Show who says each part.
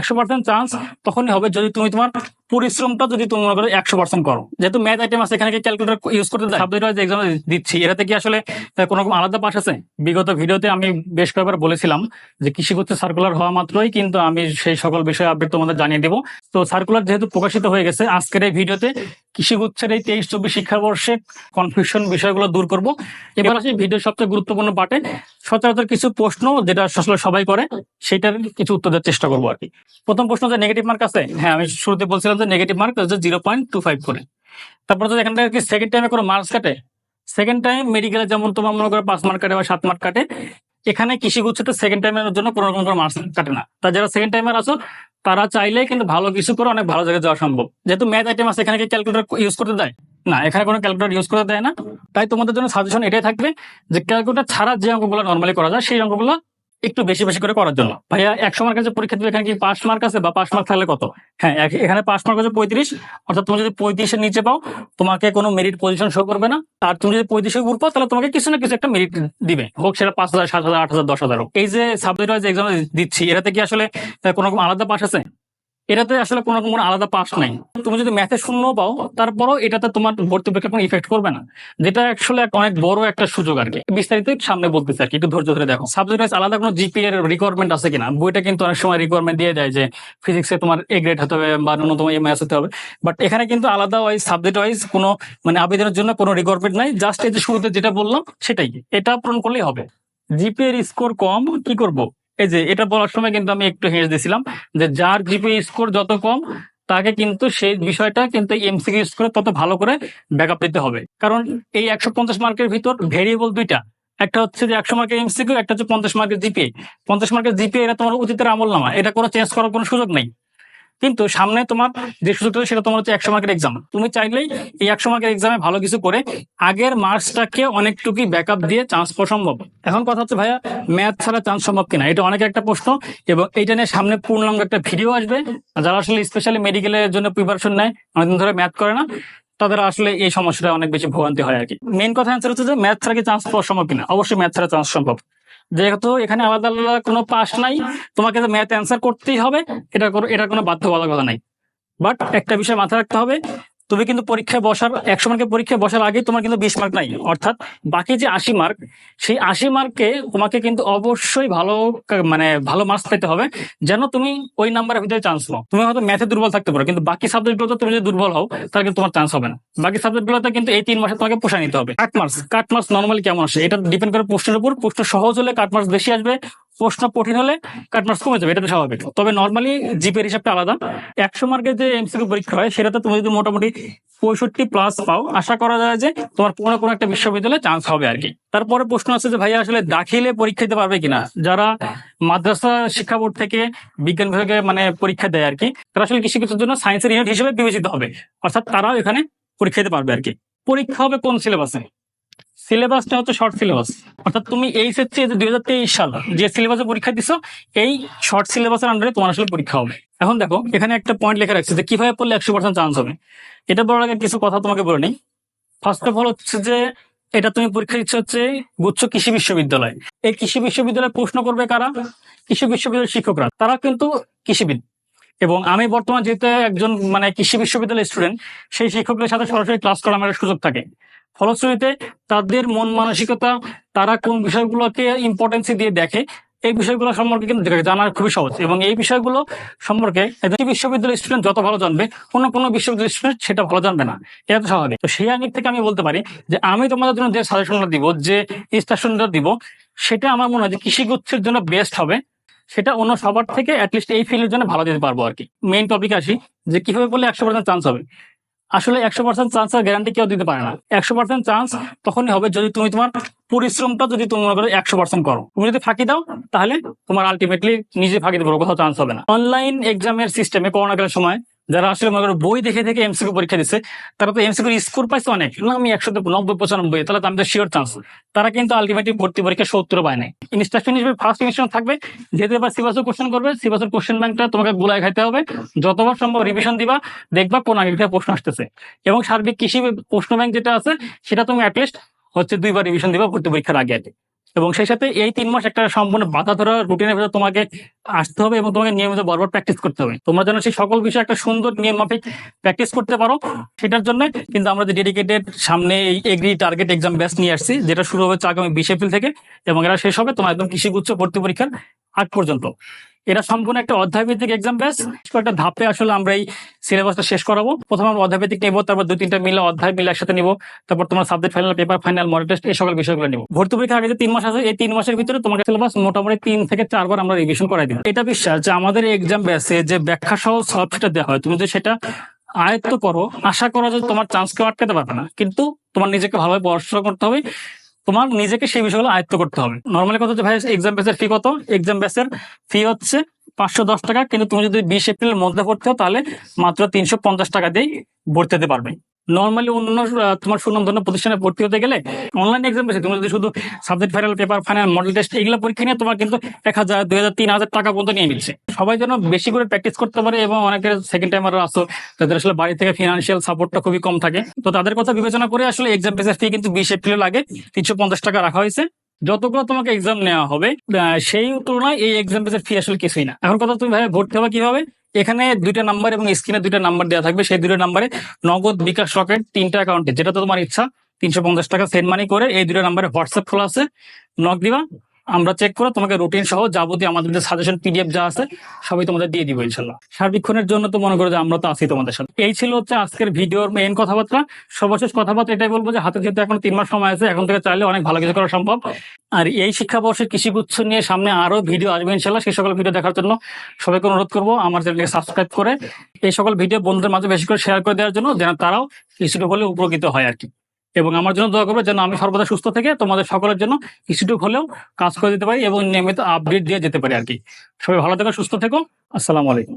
Speaker 1: একশো percent chance তখনই হবে যদি তুমি তোমার পরিশ্রমটা যদি তুমি মনে করো একশো পার্সেন্ট করো। যেহেতু ম্যাথ আইটেম আছে, এখানে ক্যালকুলেটার ইউজ করতে সাবজেক্ট ওয়াইজ এক্সাম দিচ্ছি, এটাতে কি আসলে কোনো রকম আলাদা পাশ আছে? বিগত ভিডিওতে আমি বেশ কয়েকবার বলেছিলাম যে কৃষি করতে সার্কুলার হওয়া মাত্রই কিন্তু আমি সেই সকল বিষয়ে আপডেট তোমাদের জানিয়ে দেবো। তো সার্কুলার যেহেতু প্রকাশিত হয়ে গেছে, আজকের এই ভিডিওতে কৃষি গুচ্ছের এই তেইশ চব্বিশ শিক্ষাবর্ষে কনফিউশন বিষয়গুলো দূর করব। এবার আসি ভিডিওর সবচেয়ে গুরুত্বপূর্ণ পার্টে সচরাচর কিছু প্রশ্ন যেটা আসলে সবাই করে, সেটার কিছু উত্তর দেওয়ার চেষ্টা করব আর কি। প্রথম প্রশ্ন যে নেগেটিভ মার্ক আছে? হ্যাঁ আমি শুরুতে বলছিলাম যে নেগেটিভ মার্ক হচ্ছে জিরো পয়েন্ট টু ফাইভ করে। তারপর এখান থেকে কি সেকেন্ড টাইমে কোনো মার্কস কাটে? সেকেন্ড টাইম মেডিকেলে যেমন তোমার মনে করো পাঁচ মার্ক কাটে বা সাত মার্ক কাটে, এখানে কৃষি গুচ্ছতে সেকেন্ড টাইমের জন্য কোনো রকম কোনো মার্কস কাটে না। তা যারা সেকেন্ড টাইমার আছো তারা চাইলে কিন্তু ভালো কিছু করে অনেক ভালো জায়গায় যাওয়া সম্ভব। যেহেতু ম্যাথ আইটেম আছে, এখানে ক্যালকুলেটর ইউজ করতে দেয়? না, এখানে কোনো ক্যালকুলেটার ইউজ করতে দেয় না। তাই তোমাদের জন্য সাজেশন এটাই থাকবে যে ক্যালকুলেটার ছাড়া যে অঙ্কগুলো নর্মালি করা যায়, সেই অঙ্কগুলো একটু বেশি বেশি করে করার জন্য। ভাইয়া, একশো মার্ক আছে পরীক্ষা দিবে এখানে কি পাঁচ মার্ক আছে বা পাঁচ মার্ক থাকলে কত? হ্যাঁ এখানে পাঁচ মার্ক আছে পঁয়ত্রিশ। অর্থাৎ তুমি যদি পঁয়ত্রিশের নিচে পাও, তোমাকে কোনো মেরিট পজিশন শো করবে না। আর তুমি যদি পঁয়ত্রিশে উপর পাও, তাহলে তোমাকে কিছু না কিছু একটা মেরিট দিবে। হোক সেটা পাঁচ হাজার, সাত হাজার, আট হাজার, দশ হাজার হোক। এই যে সাবজেক্ট ওয়াইজ এক্সাম দিচ্ছি, এটাতে কি আসলে কোনো রকম আলাদা পাশ আছে? এটাতে আসলে কোনো রকম কোনো আলাদা পাস নাই। তুমি যদি ম্যাথে শূন্য পাও তারপরও এটাতে তোমার ভর্তি পরীক্ষা কোনো ইফেক্ট করবে না। যেটা আসলে অনেক বড় একটা সুযোগ আর কি। বিস্তারিত সামনে বলতেছে আর কি একটু ধৈর্য ধরে দেখো। সাবজেক্ট ওয়াইজ আলাদা কোনো জিপি এর রিকোয়ারমেন্ট আছে কিনা? বইটা কিন্তু অনেক সময় রিকোয়ারমেন্ট দিয়ে দেয় যে ফিজিক্সে তোমার এ গ্রেড হতে হবে বা ন্যূনতম এ ম্যাথ হতে হবে। বাট এখানে কিন্তু আলাদা ওয়াইজ সাবজেক্ট ওয়াইজ কোনো মানে আবেদনের জন্য কোনো রিকোয়ারমেন্ট নাই। জাস্ট এই যে শুরুতে যেটা বললাম সেটাই। এটা পূরণ করলেই হবে। জিপি এর স্কোর কম কি করব? এই যে, এটা বলার সময় কিন্তু আমি একটু হেঁস দিছিলাম যে, যার জিপি স্কোর যত কম, তাকে কিন্তু সেই বিষয়টা কিন্তু এমসিকিউ ইউজ করে তত ভালো করে ব্যাকআপ দিতে হবে। কারণ এই একশো পঞ্চাশ মার্কের ভিতর ভেরিয়েবল দুইটা। একটা হচ্ছে যে, একশো মার্কের এমসিকিউ একটা হচ্ছে পঞ্চাশ মার্কের জিপিএ পঞ্চাশ মার্কের জিপিএ এটা তোমার অতীতের আমল নামা এটা কোনো চেঞ্জ করার কোনো সুযোগ নেই। কিন্তু সামনে তোমার যে সুযোগটা সেটা তোমার হচ্ছে একশো মার্কের এক্সাম তুমি চাইলেই এই একশো মার্কের এক্সামে ভালো কিছু করে আগের মার্কসটাকে অনেকটুকুই ব্যাকআপ দিয়ে চান্স পাওয়া সম্ভব। এখন কথা হচ্ছে, ভাইয়া ম্যাথ ছাড়া চান্স সম্ভব কিনা? এটা অনেক একটা প্রশ্ন এবং এইটা নিয়ে সামনে পূর্ণাঙ্গ একটা ভিডিও আসবে। যারা আসলে স্পেশালি মেডিকেলের জন্য প্রিপারেশন নেয়, অনেকদিন ধরে ম্যাথ করে না, তাদের আসলে এই সমস্যাটা অনেক বেশি ভোগান্তি হয় আর কি। মেন কথা অ্যান্সার হচ্ছে যে ম্যাথ ছাড়া কি চান্স পাওয়া সম্ভব কিনা? অবশ্যই ম্যাথ ছাড়া চান্স সম্ভব। যেহেতু এখানে আলাদা আলাদা কোনো পাস নাই, তোমাকে ম্যাথ অ্যান্সার করতেই হবে। এটা এটা কোনো বাধ্য বলার কথা নাই। বাট একটা বিষয় মাথায় রাখতে হবে তুমি কিন্তু পরীক্ষায় বসার একশো মার্কের পরীক্ষায় বসার আগে তোমার কিন্তু বিশ মার্ক নাই। অর্থাৎ বাকি যে আশি মার্ক সেই আশি মার্কে তোমাকে কিন্তু অবশ্যই ভালো মানে ভালো মার্কস পেতে হবে। যেন তুমি ওই নাম্বারের ভিতরে চান্স পাও তুমি হয়তো ম্যাথে দুর্বল থাকতে পারো, কিন্তু বাকি সাবজেক্টগুলোতে তুমি যদি দুর্বল হও, তাহলে কিন্তু তোমার চান্স হবে না। বাকি সাবজেক্টগুলোতে কিন্তু এই তিন মাসে তোমাকে পোষা নিতে হবে। Cut marks cut marks normally কেমন আসে? এটা ডিপেন্ড করে প্রশ্নের উপর। প্রশ্ন সহজ হলে কাট মার্কস বেশি আসবে প্রশ্ন কঠিন হলে কাট মার্কস কমে যাবে এটা তো স্বাভাবিক। তবে নর্মালি জিপের হিসাবটা আলাদা। একশো মার্কের যে এমসিকিউ পরীক্ষা হয়, সেটাতে তুমি যদি মোটামুটি পঁয়ষট্টি প্লাস পাও, আশা করা যায় যে তোমার কোনো কোনো একটা বিশ্ববিদ্যালয়ে চান্স হবে আর কি। তারপরে প্রশ্ন আছে যে ভাইয়া আসলে দাখিলে পরীক্ষা দিতে পারবে কিনা? যারা মাদ্রাসা শিক্ষা বোর্ড থেকে বিজ্ঞান বিভাগে মানে পরীক্ষা দেয় আর কি, তারা আসলে কৃষি কিছুর জন্য সায়েন্সের ইউনিট হিসেবে বিবেচিত হবে। অর্থাৎ তারাও এখানে পরীক্ষা দিতে পারবে আর কি। পরীক্ষা হবে কোন সিলেবাসে সিলেবাসটা হচ্ছে শর্ট সিলেবাস অর্থাৎ তুমি এই এইচএসসি দুই হাজার তেইশ সাল যে সিলেবাসে পরীক্ষা দিছো, এই শর্ট সিলেবাসের আন্ডারে তোমার আসলে পরীক্ষা হবে। এখন দেখো, এখানে একটা পয়েন্ট লেখা রাখছে যে কীভাবে পড়লে একশো পার্সেন্ট চান্স হবে। এটা বলার আগে কিছু কথা তোমাকে বলে নিই। ফার্স্ট অফ অল হচ্ছে যে, এটা তুমি পরীক্ষা দিচ্ছে হচ্ছে গুচ্ছ কৃষি বিশ্ববিদ্যালয়। এই কৃষি বিশ্ববিদ্যালয়ে প্রশ্ন করবে কারা? কৃষি বিশ্ববিদ্যালয়ের শিক্ষকরা। তারা কিন্তু কৃষিবিদ। এবং আমি বর্তমান যেহেতু একজন মানে কৃষি বিশ্ববিদ্যালয়ের স্টুডেন্ট সেই শিক্ষকদের সাথে সরাসরি ক্লাস করার আমার সুযোগ থাকে। ফলশ্রুতিতে তাদের মন মানসিকতা, তারা কোন বিষয়গুলোকে ইম্পর্টেন্সি দিয়ে দেখে, এই বিষয়গুলো সম্পর্কে কিন্তু জানা খুবই সহজ। এবং এই বিষয়গুলো সম্পর্কে বিশ্ববিদ্যালয়ের স্টুডেন্ট যত ভালো জানবে, কোনো কোনো বিশ্ববিদ্যালয়ের স্টুডেন্ট সেটা ভালো জানবে না। এটা তো স্বাভাবিক। তো সেই আঙ্গিক থেকে আমি বলতে পারি যে আমি তোমাদের জন্য যে সাজেশনটা দিব, যে ইনস্ট্রাকশনটা দিব, সেটা আমার মনে হয় যে কৃষি গুচ্ছের জন্য বেস্ট হবে। সেটা অন্য সবার থেকে অ্যাটলিস্ট এই ফিল্ডের জন্য ভালো দিতে পারব আর কি। মেইন টপিক আসি, যে কীভাবে বললে একশো পার্সেন্ট চান্স হবে। আসলে একশো পার্সেন্ট চান্স চান্সের গ্যারান্টি কেউ দিতে পারে না। একশো পার্সেন্ট চান্স তখনই হবে যদি তুমি তোমার পরিশ্রমটা যদি তুমি মনে করো একশো পার্সেন্ট করো। তুমি যদি ফাঁকি দাও, তাহলে তোমার আলটিমেটলি নিজে ফাঁকি দেবো কোথাও চান্স হবে না। অনলাইন এক্সামের সিস্টেমে করোনাকালের সময় যারা আসলে মনে করো বই দেখে থেকে এমসিকিউ পরীক্ষা দিচ্ছে, তারা তো এমসিকিউ স্কোর পাইছে অনেক। আমি একশো নব্বই, পঁচানব্বই, তাহলে তো আমি তো শিওর চান্স তারা কিন্তু আলটিমেটলি ভর্তি পরীক্ষা সত্তর পায় নাই। ইনস্ট্রাকশন হিসেবে ফার্স্ট ইনস্ট্রাকশন থাকবে, যেহেতু এবার সিবাসও কোশ্চেন করবে সিবাসের কোশ্চেন ব্যাংকটা তোমাকে গোলায় খাইতে হবে। যতবার সম্ভব রিভিশন দিবা, দেখবা কোন আগে থেকে প্রশ্ন আসতেছে। এবং সার্বিক কৃষি প্রশ্ন ব্যাংক যেটা আছে, সেটা তুমি অ্যাটলিস্ট হচ্ছে দুইবার রিভিশন দিবা ভর্তি পরীক্ষার আগে আগে। এবং সেই সাথে এই তিন মাস একটা সম্পূর্ণ বাধা ধরা রুটিনের ভিতরে তোমাকে আসতে হবে এবং তোমাকে নিয়মিত বারবার প্র্যাকটিস করতে হবে। তোমরা যেন সেই সকল বিষয়ে একটা সুন্দর নিয়ম মাফিক প্র্যাকটিস করতে পারো। সেটার জন্য কিন্তু আমরা যে ডেডিকেটেড সামনে এই এগ্রি টার্গেট এক্সাম ব্যাচ নিয়ে আসছি, যেটা শুরু হচ্ছে আগামী বিশ এপ্রিল থেকে এবং এরা শেষ হবে তোমার একদম কৃষিগুচ্ছ ভর্তি পরীক্ষার আগ পর্যন্ত। এটা সম্পূর্ণ একটা অধ্যায় ভিত্তিক এক্সাম ব্যাচ একটা ধাপে আসলে আমরা এই সিলেবাসটা শেষ করাবো। প্রথমে আমরা অধ্যায় ভিত্তিক নেব, তারপর দু তিনটা মিলে অধ্যায় মিলে একসাথে নিবো, তারপর তোমার subject final paper final model test এই সকল বিষয়গুলো নিবো। ভর্তি পরীক্ষার আগে যে তিন মাস আছে, এই তিন মাসের ভিতরে তোমার সিলেবাস মোটামুটি তিন থেকে চারবার আমরা রিভিশন করাই দিব। এটা বিশ্বাস যে আমাদের এক্সাম ব্যাচে যে ব্যাখ্যা সহ সবটা দেওয়া হয়, তুমি যদি সেটা আয়ত্ত করো, আশা করো যে তোমার চান্স কেউ আটকাতে পারবে না। কিন্তু তোমার নিজেকে ভালোভাবে পড়াশোনা করতে হবে। তোমার নিজেকে সেই বিষয়গুলো আয়ত্ত করতে হবে। নর্মালি কথা হচ্ছে ভাই? এক্সাম ব্যাসের ফি কত? এক্সাম ব্যাসের ফি হচ্ছে পাঁচশো দশ টাকা। কিন্তু তুমি যদি বিশ এপ্রিলের মধ্যে ভর্তি তাহলে মাত্র তিনশো পঞ্চাশ টাকা দিয়েই ভর্তি হতে পারবে। নর্মালি অন্য তোমার সুনামধন্য প্রতিষ্ঠানে ভর্তি হতে গেলে অনলাইন এক্সাম বেশি। তুমি যদি শুধু subject final paper final model test এগুলো পরীক্ষা নিয়ে তোমার কিন্তু এক হাজার, দুই হাজার, তিন হাজার টাকা পর্যন্ত নিয়ে নিচ্ছে সবাই যেন বেশি করে প্র্যাকটিস করতে পারে এবং অনেকের সেকেন্ড টাইমারও আসো তাদের আসলে বাড়ি থেকে ফিনান্সিয়াল সাপোর্টটা খুবই কম থাকে। তো তাদের কথা বিবেচনা করে আসলে এক্সাম বেসের ফি কিন্তু বিশ এপ্রিল লাগে তিনশো পঞ্চাশ টাকা রাখা হয়েছে। যতগুলো তোমাকে এক্সাম নেওয়া হবে সেই তুলনায় এই এক্সাম বেসের ফি আসলে কিছুই না। এখন কথা তুমি ভাই ভর্তি হবে কীভাবে? এখানে দুইটা নাম্বার এবং স্ক্রিনে দুইটা নাম্বার দেওয়া থাকবে। সেই দুটো নাম্বারে নগদ বিকাশ রকেট তিনটা অ্যাকাউন্টে যেটা তো তোমার ইচ্ছা, তিনশো পঞ্চাশ টাকা সেন্ড মানি করে এই দুটো নাম্বারে হোয়াটসঅ্যাপ খোলা আছে। নক দিবা। আমরা চেক করে তোমাকে রুটিন সহ যাবতীয় আমাদের যে সাজেশন পিডিএফ যা আছে, সবই তোমাদের দিয়ে দিব ইনশাল্লাহ। সার্বিক্ষণের জন্য তো মনে করো যে আমরা তো আছি তোমাদের সাথে। এই ছিল হচ্ছে আজকের ভিডিওর মেইন কথাবার্তা। সর্বশেষ কথাবার্তা এটাই বলব যে হাতে যেহেতু এখন তিন মাস সময় আছে, এখন থেকে চাইলে অনেক ভালো কিছু করা সম্ভব। আর এই শিক্ষাবর্ষের কৃষিগুচ্ছ নিয়ে সামনে আরও ভিডিও আসবে ইনশাল্লাহ, সেই সকল ভিডিও দেখার জন্য সবাইকে অনুরোধ করব আমার চ্যানেলকে সাবস্ক্রাইব করে এই সকল ভিডিও বন্ধুদের মাঝে বেশি করে শেয়ার করে দেওয়ার জন্য, যেন তারাও কিছুটুকু হলে উপকৃত হয় আর কি। এবং আমার জন্য দোয়া করবে যেন আমি সর্বদা সুস্থ থেকে তোমাদের সকলের জন্য কিছুটুক হলেও কাজ করে দিতে পারি এবং নিয়মিত আপডেট দিয়ে যেতে পারি আর কি। সবাই ভালো থেকো, সুস্থ থেকো। আসসালামু আলাইকুম।